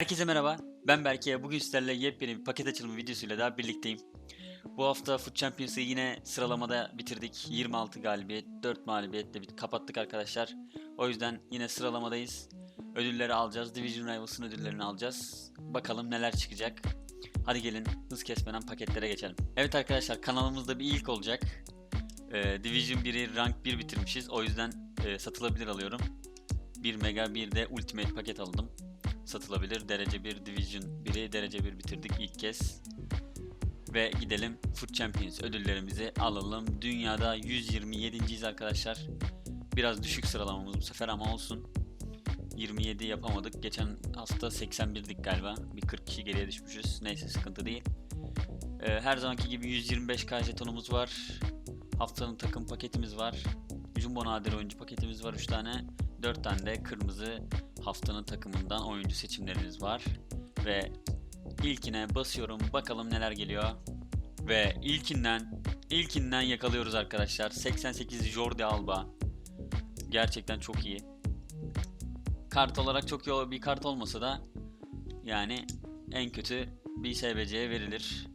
Herkese merhaba. Ben Berke. Bugün sizlerle yepyeni bir paket açılımı videosuyla daha birlikteyim. Bu hafta Foot Champions'ı yine sıralamada bitirdik. 26 galibiyet, 4 mağlubiyetle kapattık arkadaşlar. O yüzden yine sıralamadayız. Ödülleri alacağız. Division Rivals'ın ödüllerini alacağız. Bakalım neler çıkacak. Hadi gelin hız kesmeden paketlere geçelim. Evet arkadaşlar kanalımızda bir ilk olacak. Ee, Division 1'i rank 1 bitirmişiz. O yüzden e, satılabilir alıyorum. 1 mega bir de ultimate paket aldım satılabilir. Derece 1 Division 1'i derece 1 bitirdik ilk kez. Ve gidelim Foot Champions ödüllerimizi alalım. Dünyada 127.yiz arkadaşlar. Biraz düşük sıralamamız bu sefer ama olsun. 27 yapamadık. Geçen hafta 81'dik galiba. Bir 40 kişi geriye düşmüşüz. Neyse sıkıntı değil. Ee, her zamanki gibi 125k jetonumuz var. Haftanın takım paketimiz var. Jumbo nadir oyuncu paketimiz var 3 tane. 4 tane de kırmızı haftanın takımından oyuncu seçimleriniz var. Ve ilkine basıyorum. Bakalım neler geliyor. Ve ilkinden ilkinden yakalıyoruz arkadaşlar. 88 Jordi Alba. Gerçekten çok iyi. Kart olarak çok iyi bir kart olmasa da yani en kötü bir SBC'ye verilir.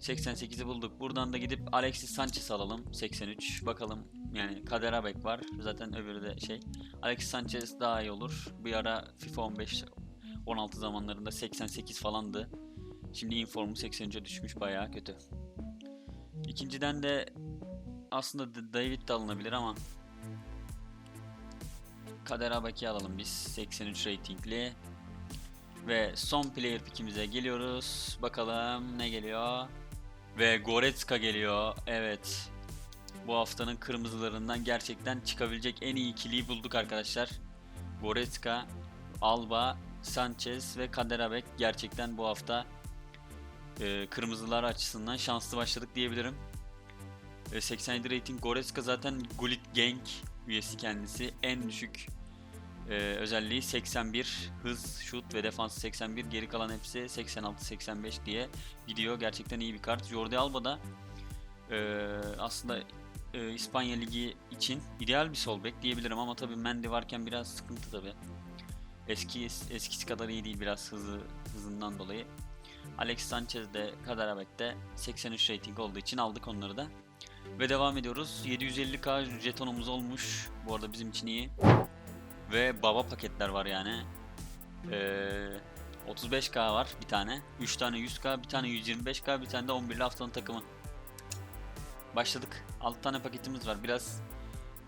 88'i bulduk. Buradan da gidip Alexis Sanchez alalım. 83. Bakalım yani Kader Abek var. Zaten öbürü de şey. Alexis Sanchez daha iyi olur. Bir ara FIFA 15 16 zamanlarında 88 falandı. Şimdi informu 83'e düşmüş bayağı kötü. İkinciden de aslında David de alınabilir ama Kader Abek'i alalım biz 83 ratingli. Ve son player pick'imize geliyoruz. Bakalım ne geliyor. Ve Goretzka geliyor. Evet. Bu haftanın kırmızılarından gerçekten çıkabilecek en iyi ikiliyi bulduk arkadaşlar. Goretzka, Alba, Sanchez ve Kaderabek gerçekten bu hafta e, kırmızılar açısından şanslı başladık diyebilirim. E, 87 rating Goretzka zaten Gullit Gang üyesi kendisi. En düşük e, özelliği 81 hız, şut ve defans 81 geri kalan hepsi 86-85 diye gidiyor. Gerçekten iyi bir kart. Jordi Alba da e, aslında e, İspanya Ligi için ideal bir sol bek diyebilirim ama tabii Mendy varken biraz sıkıntı tabii. Eski eskisi kadar iyi değil biraz hızı hızından dolayı. Alex Sanchez de Kaderabek de 83 rating olduğu için aldık onları da. Ve devam ediyoruz. 750k jetonumuz olmuş. Bu arada bizim için iyi. Ve baba paketler var yani. Ee, 35k var bir tane. 3 tane 100k, bir tane 125k, bir tane de 11'li haftanın takımı. Başladık. 6 tane paketimiz var. Biraz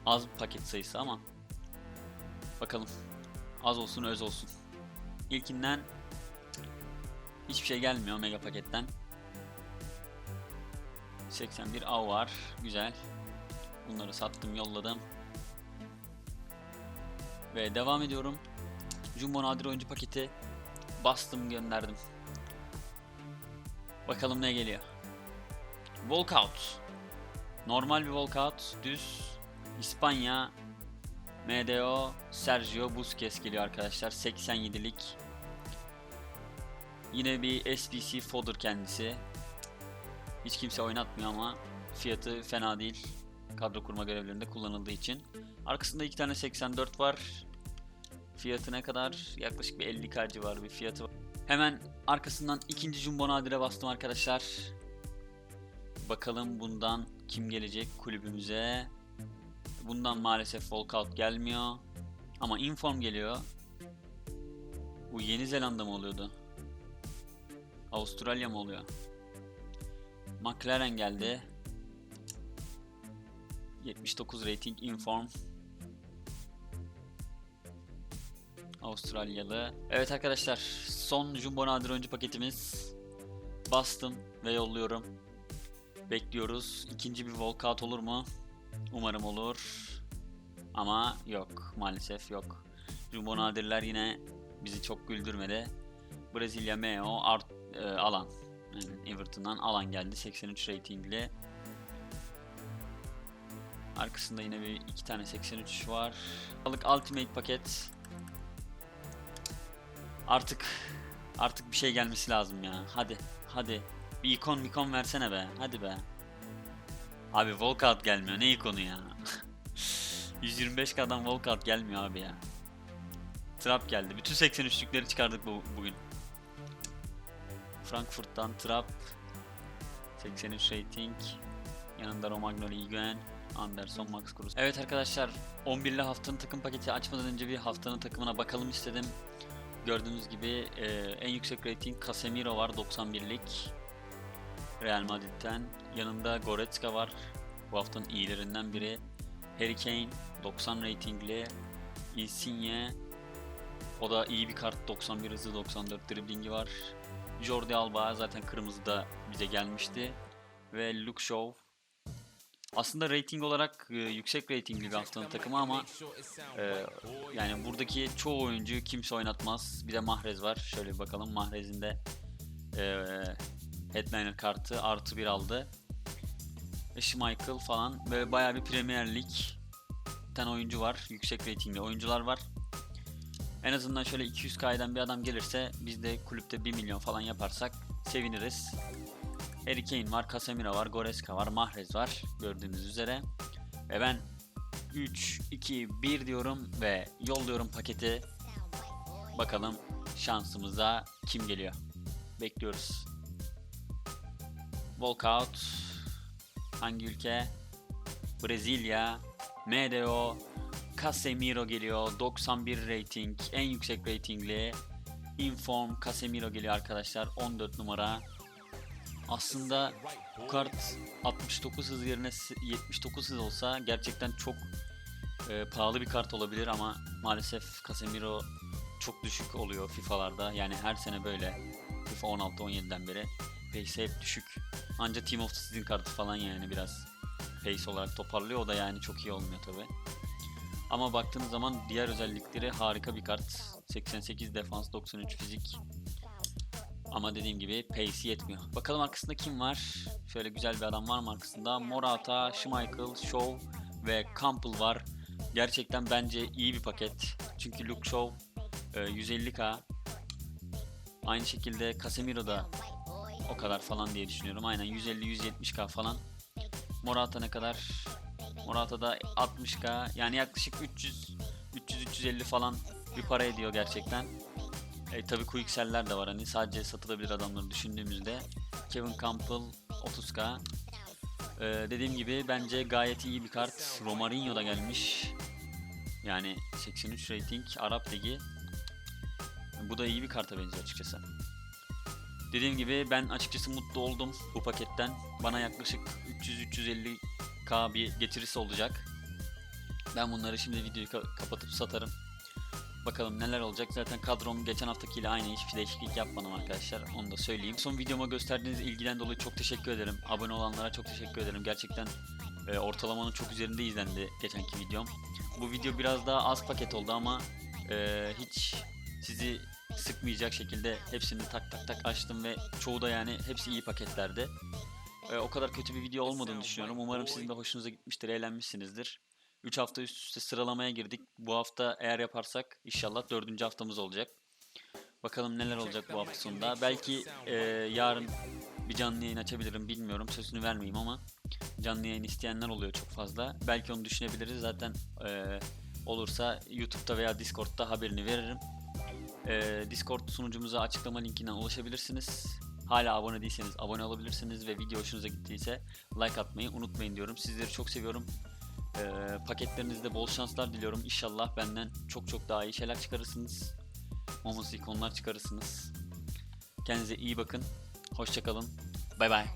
az paket sayısı ama bakalım. Az olsun öz olsun. İlkinden hiçbir şey gelmiyor mega paketten. 81 av var. Güzel. Bunları sattım, yolladım. Ve devam ediyorum. Jumbo Nadir oyuncu paketi bastım, gönderdim. Bakalım ne geliyor. Walkout. Normal bir walkout. Düz. İspanya. MDO. Sergio Busquets geliyor arkadaşlar. 87'lik. Yine bir SBC fodder kendisi. Hiç kimse oynatmıyor ama fiyatı fena değil. Kadro kurma görevlerinde kullanıldığı için. Arkasında iki tane 84 var. Fiyatı ne kadar? Yaklaşık bir 50k civarı bir fiyatı var. Hemen arkasından ikinci Jumbo Nadir'e bastım arkadaşlar. Bakalım bundan kim gelecek kulübümüze. Bundan maalesef walkout gelmiyor. Ama inform geliyor. Bu Yeni Zelanda mı oluyordu? Avustralya mı oluyor? McLaren geldi. 79 rating inform. Avustralyalı. Evet arkadaşlar son Jumbo Nadir oyuncu paketimiz. Bastım ve yolluyorum. Bekliyoruz. İkinci bir walkout olur mu? Umarım olur. Ama yok. Maalesef yok. Jumbo Nadirler yine bizi çok güldürmedi. Brezilya Meo Art, e, Alan. Everton'dan Alan geldi. 83 ratingli. Arkasında yine bir iki tane 83 var. Balık Ultimate paket. Artık artık bir şey gelmesi lazım ya. Hadi hadi. Bir ikon mikon versene be. Hadi be. Abi walkout gelmiyor. Ne ikonu ya? 125k'dan walkout gelmiyor abi ya. Trap geldi. Bütün 83'lükleri çıkardık bu, bugün. Frankfurt'tan Trap. 83 rating. Yanında Romagnoli Higuain. Anderson, Max Cruz. Evet arkadaşlar 11'li haftanın takım paketi açmadan önce bir haftanın takımına bakalım istedim. Gördüğünüz gibi e, en yüksek rating Casemiro var 91'lik. Real Madrid'den. Yanında Goretzka var. Bu haftanın iyilerinden biri. Harry Kane 90 ratingli. Insigne o da iyi bir kart 91 hızı 94 driblingi var. Jordi Alba zaten kırmızıda bize gelmişti. Ve Luke Shaw aslında rating olarak e, yüksek ratingli bir haftanın takımı ama e, yani buradaki çoğu oyuncuyu kimse oynatmaz. Bir de Mahrez var. Şöyle bir bakalım. Mahrez'in de e, headliner kartı artı bir aldı. Ve Schmeichel falan. Böyle bayağı bir Premier Lig oyuncu var. Yüksek ratingli oyuncular var. En azından şöyle 200k'dan bir adam gelirse biz de kulüpte 1 milyon falan yaparsak seviniriz. Harry Kane var, Casemiro var, Goretzka var, Mahrez var gördüğünüz üzere. Ve ben 3, 2, 1 diyorum ve yolluyorum paketi. Bakalım şansımıza kim geliyor. Bekliyoruz. Walkout. Hangi ülke? Brezilya. MDO. Casemiro geliyor. 91 rating. En yüksek ratingli. Inform Casemiro geliyor arkadaşlar. 14 numara. Aslında bu kart 69 hız yerine 79 hız olsa gerçekten çok e, pahalı bir kart olabilir ama maalesef Casemiro çok düşük oluyor FIFA'larda. Yani her sene böyle. FIFA 16-17'den beri pace hep düşük. Anca Team of the Season kartı falan yani biraz pace olarak toparlıyor. O da yani çok iyi olmuyor tabi. Ama baktığınız zaman diğer özellikleri harika bir kart. 88 defans, 93 fizik. Ama dediğim gibi pace yetmiyor. Bakalım arkasında kim var? Şöyle güzel bir adam var mı arkasında? Morata, Schmeichel, Shaw ve Campbell var. Gerçekten bence iyi bir paket. Çünkü Luke Shaw e, 150k. Aynı şekilde Casemiro da o kadar falan diye düşünüyorum. Aynen 150-170k falan. Morata ne kadar? Morata da 60k. Yani yaklaşık 300 300-350 falan bir para ediyor gerçekten. E, tabii Quicksel'ler de var hani sadece satılabilir adamları düşündüğümüzde. Kevin Campbell 30k. E, dediğim gibi bence gayet iyi bir kart. Romarinho da gelmiş. Yani 83 rating Arap Ligi. Bu da iyi bir karta benziyor açıkçası. Dediğim gibi ben açıkçası mutlu oldum bu paketten. Bana yaklaşık 300-350k bir getirisi olacak. Ben bunları şimdi videoyu ka- kapatıp satarım. Bakalım neler olacak. Zaten kadrom geçen haftakiyle aynı hiçbir değişiklik yapmadım arkadaşlar. Onu da söyleyeyim. Son videoma gösterdiğiniz ilgiden dolayı çok teşekkür ederim. Abone olanlara çok teşekkür ederim. Gerçekten e, ortalamanın çok üzerinde izlendi geçenki videom. Bu video biraz daha az paket oldu ama e, hiç sizi sıkmayacak şekilde hepsini tak tak tak açtım ve çoğu da yani hepsi iyi paketlerdi. E, o kadar kötü bir video olmadığını düşünüyorum. Umarım sizin de hoşunuza gitmiştir, eğlenmişsinizdir. 3 hafta üst üste sıralamaya girdik. Bu hafta eğer yaparsak inşallah 4. haftamız olacak. Bakalım neler olacak bu hafta sonunda. Belki e, yarın bir canlı yayın açabilirim bilmiyorum. Sözünü vermeyeyim ama canlı yayın isteyenler oluyor çok fazla. Belki onu düşünebiliriz. Zaten e, olursa YouTube'da veya Discord'da haberini veririm. E, Discord sunucumuza açıklama linkinden ulaşabilirsiniz. Hala abone değilseniz abone olabilirsiniz ve video hoşunuza gittiyse like atmayı unutmayın diyorum. Sizleri çok seviyorum. Ee, paketlerinizde bol şanslar diliyorum. İnşallah benden çok çok daha iyi şeyler çıkarırsınız. Momos ikonlar çıkarırsınız. Kendinize iyi bakın. Hoşçakalın. Bay bay.